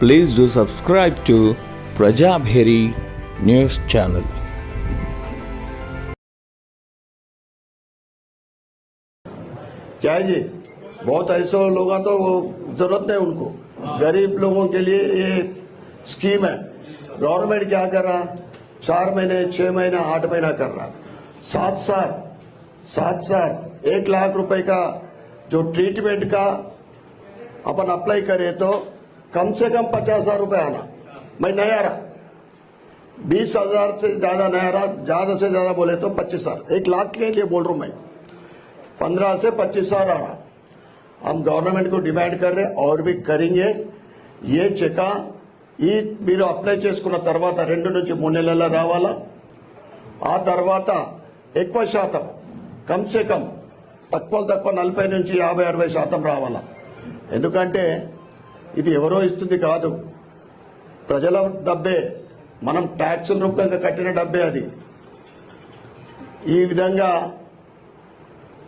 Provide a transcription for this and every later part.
Please do subscribe to Prajabheri News Channel. क्या है जी? बहुत ऐसे लोग हैं तो ज़रूरत नहीं उनको। गरीब लोगों के लिए ये स्कीम है। गवर्नमेंट क्या कर रहा? चार महीने, छह महीना, आठ महीना कर रहा। साथ साथ साथ साथ एक लाख रुपए का जो ट्रीटमेंट का अपन अप्लाई करे तो कम से कम पचास हजार रुपए आना मैं नहीं आ रहा बीस हजार से ज्यादा नहीं आ रहा ज्यादा से ज्यादा बोले तो पच्चीस हजार एक लाख के लिए बोल रहा हूं मैं पंद्रह से पच्चीस हजार आ रहा हम गवर्नमेंट को डिमांड कर रहे और भी करेंगे ఏ చెక ఈ మీరు అప్లై చేసుకున్న తర్వాత రెండు నుంచి మూడు నెలల రావాలా ఆ తర్వాత ఎక్కువ శాతం కమ్సే కమ్ తక్కువ తక్కువ నలభై నుంచి యాభై అరవై శాతం రావాలా ఎందుకంటే ఇది ఎవరో ఇస్తుంది కాదు. ప్రజల డబ్బే. మనం ట్యాక్సుల రూపంగా కట్టిన డబ్బే అది. ఈ విధంగా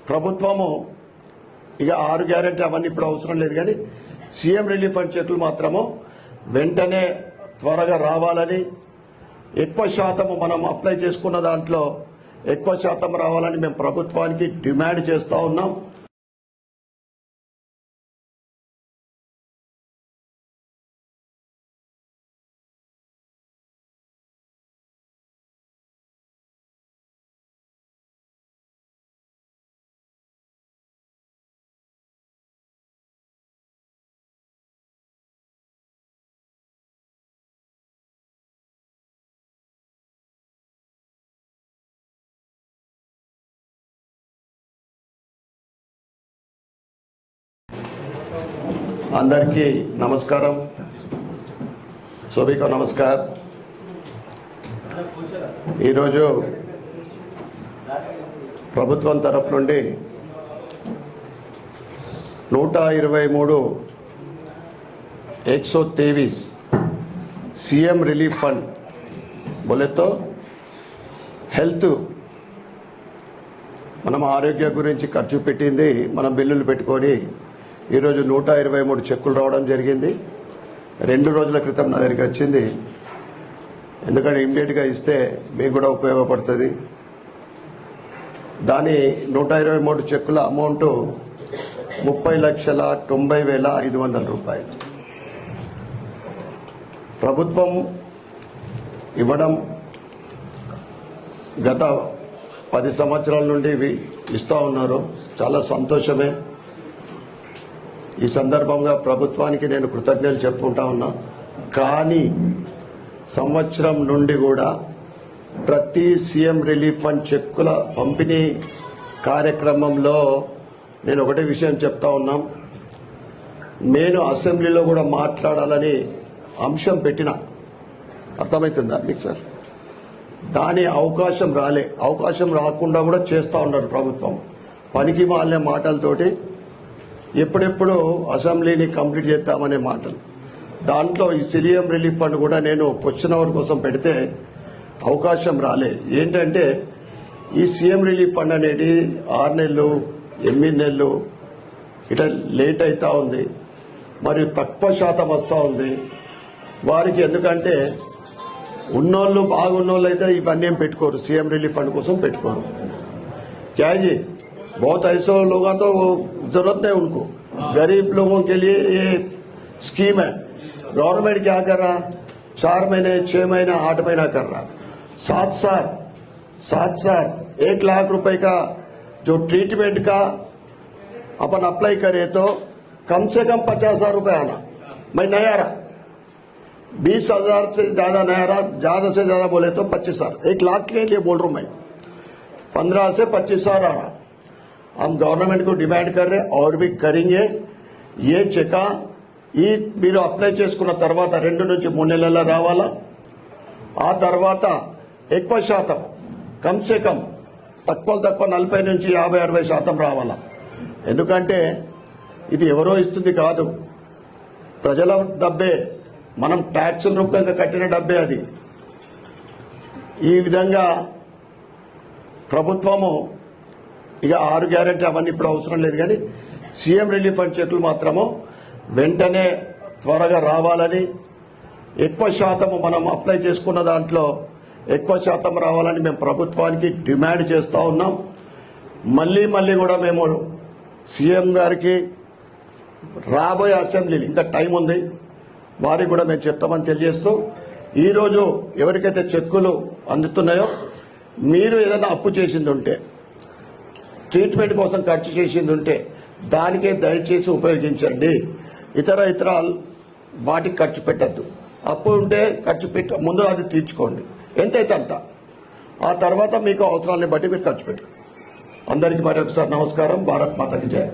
ప్రభుత్వము ఇక ఆరు గ్యారెంటీ అవన్నీ ఇప్పుడు అవసరం లేదు కానీ సీఎం రిలీఫ్ ఫండ్ చేతులు మాత్రము వెంటనే త్వరగా రావాలని ఎక్కువ శాతము మనం అప్లై చేసుకున్న దాంట్లో ఎక్కువ శాతం రావాలని మేము ప్రభుత్వానికి డిమాండ్ చేస్తూ ఉన్నాం. అందరికీ నమస్కారం. శోభికా నమస్కార్. ఈరోజు ప్రభుత్వం తరఫు నుండి నూట ఇరవై మూడు ఎక్సో తేవీస్ సీఎం రిలీఫ్ ఫండ్ బొలెతో హెల్త్ మనం ఆరోగ్యం గురించి ఖర్చు పెట్టింది మనం బిల్లులు పెట్టుకొని ఈరోజు నూట ఇరవై మూడు చెక్కులు రావడం జరిగింది. రెండు రోజుల క్రితం నా దగ్గరికి వచ్చింది. ఎందుకంటే ఇమ్మీడియట్గా ఇస్తే మీకు కూడా ఉపయోగపడుతుంది. దాని నూట ఇరవై మూడు చెక్కుల అమౌంట్ ముప్పై లక్షల తొంభై వేల ఐదు వందల రూపాయలు. ప్రభుత్వం ఇవ్వడం గత పది సంవత్సరాల నుండి ఇవి ఇస్తూ ఉన్నారు. చాలా సంతోషమే. ఈ సందర్భంగా ప్రభుత్వానికి నేను కృతజ్ఞతలు చెప్పుకుంటా ఉన్నా. కానీ సంవత్సరం నుండి కూడా ప్రతి సీఎం రిలీఫ్ ఫండ్ చెక్కుల పంపిణీ కార్యక్రమంలో నేను ఒకటే విషయం చెప్తా ఉన్నాం. నేను అసెంబ్లీలో కూడా మాట్లాడాలని అంశం పెట్టిన. అర్థమవుతుందా మీకు సార్? దాని అవకాశం రాలే. అవకాశం రాకుండా కూడా చేస్తూ ఉన్నారు ప్రభుత్వం. పనికి మాలిన మాటలతోటి ఎప్పుడెప్పుడు అసెంబ్లీని కంప్లీట్ చేద్దామనే మాటలు. దాంట్లో ఈ సిలియం రిలీఫ్ ఫండ్ కూడా నేను క్వశ్చన్ అవర్ కోసం పెడితే అవకాశం రాలే. ఏంటంటే ఈ సీఎం రిలీఫ్ ఫండ్ అనేది ఆరు నెలలు ఎనిమిది నెలలు ఇట లేట్ అవుతా ఉంది మరియు తక్కువ శాతం వస్తూ ఉంది. వారికి ఎందుకంటే ఉన్నోళ్ళు బాగున్నోళ్ళు అయితే ఇవన్నీ ఏం పెట్టుకోరు. సీఎం రిలీఫ్ ఫండ్ కోసం పెట్టుకోరు. క్యాజీ बहुत ऐसे लोग तो वो ज़रूरत नहीं उनको। गरीब लोगों के लिए ये स्कीम है। गवर्नमेंट क्या कर रहा? चार महीने छह महीना आठ महीना कर रहा। साथ साथ साथ साथ एक लाख रुपए का जो ट्रीटमेंट का अपन अप्लाई करे तो कम से कम पचास हज़ार रुपए आना। मैं नहीं आ रहा। बीस हज़ार से ज़्यादा नहीं आ रहा ज़्यादा से ज़्यादा बोले तो पच्चीस हज़ार। एक लाख के लिए बोल रहा हूँ मैं। पंद्रह से पच्चीस हज़ार आ रहा। हम गवर्नमेंट को डिमांड कर रहे और भी करेंगे ఏ చెక ఈ మీరు అప్లై చేసుకున్న తర్వాత రెండు నుంచి మూడు నెలల రావాలా ఆ తర్వాత ఎక్కువ శాతం కమ్సే కమ్ తక్కువ తక్కువ నలభై నుంచి యాభై అరవై శాతం రావాలా ఎందుకంటే ఇది ఎవరో ఇస్తుంది కాదు ప్రజల డబ్బే మనం ట్యాక్సుల రూపంగా కట్టిన డబ్బే అది ఈ విధంగా ప్రభుత్వము ఇక ఆరు గ్యారెంటీ అవన్నీ ఇప్పుడు అవసరం లేదు కానీ సీఎం రిలీఫ్ ఫండ్ చెక్కులు మాత్రము వెంటనే త్వరగా రావాలని ఎక్కువ శాతం మనం అప్లై చేసుకున్న దాంట్లో ఎక్కువ శాతం రావాలని మేము ప్రభుత్వానికి డిమాండ్ చేస్తూ ఉన్నాం. మళ్ళీ మళ్ళీ కూడా మేము సీఎం గారికి రాబోయే అసెంబ్లీలు ఇంకా టైం ఉంది వారికి కూడా మేము చెప్తామని తెలియజేస్తూ ఈరోజు ఎవరికైతే చెక్కులు అందుతున్నాయో మీరు ఏదైనా అప్పు చేసింది ఉంటే ట్రీట్మెంట్ కోసం ఖర్చు చేసింది ఉంటే దానికే దయచేసి ఉపయోగించండి. ఇతర ఇతర వాటికి ఖర్చు పెట్టద్దు. అప్పు ఉంటే ఖర్చు పెట్ట ముందు అది తీర్చుకోండి. ఎంతైతే అంత. ఆ తర్వాత మీకు అవసరాన్ని బట్టి మీరు ఖర్చు పెట్టండి. అందరికీ మరి ఒకసారి నమస్కారం. భారత్ మాతకి జయ